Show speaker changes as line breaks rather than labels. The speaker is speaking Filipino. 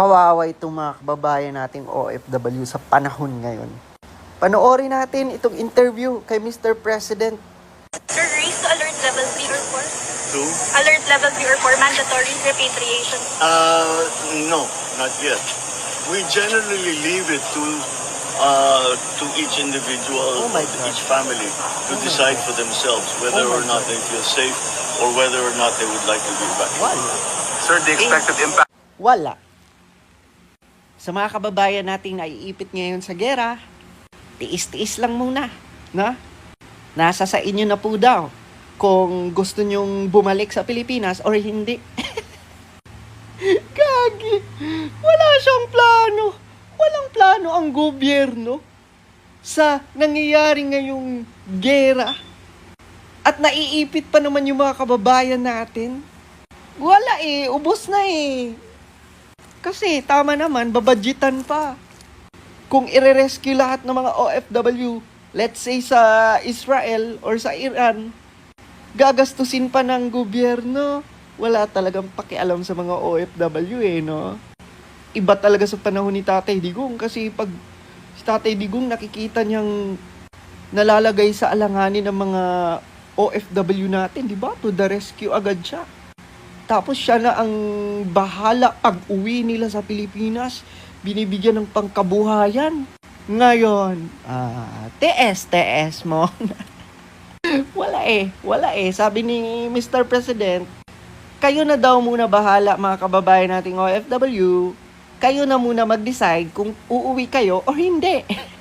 kawawa itong mga kababayan nating OFW sa panahon ngayon. Panoorin natin itong interview kay Mr. President.
Sir, raise to alert level 3 or 4.
To?
Alert level 3 or 4, mandatory repatriation.
Uh, no, not yet. We generally leave it to uh, to each individual,
Oh my God.
each family, to decide for themselves whether
Oh
or not they feel safe or whether or not they would like to be back.
Wala.
Sir, the expected impact
Wala. Sa mga kababayan nating naiipit ngayon sa gera, tiis-tiis lang muna. Na? Nasa sa inyo na po daw kung gusto nyong bumalik sa Pilipinas or hindi. Gagi. Wala siyang plano. Walang plano ang gobyerno sa nangyayari ngayong gera. At naiipit pa naman yung mga kababayan natin. Wala eh, ubos na eh. Kasi tama naman, babadgetan pa. Kung ire-rescue lahat ng mga OFW, let's say sa Israel or sa Iran, gagastusin pa ng gobyerno. Wala talagang pakialam sa mga OFW eh, no? Iba talaga sa panahon ni Tatay Digong kasi pag si Tatay Digong nakikita niyang nalalagay sa alanganin ng mga OFW natin, di ba? To the rescue agad siya. Tapos siya na ang bahala pag uwi nila sa Pilipinas, binibigyan ng pangkabuhayan. Ngayon, ah, TS, TS mo. wala eh, wala eh. Sabi ni Mr. President, kayo na daw muna bahala mga kababayan nating OFW. Kayo na muna mag-decide kung uuwi kayo o hindi.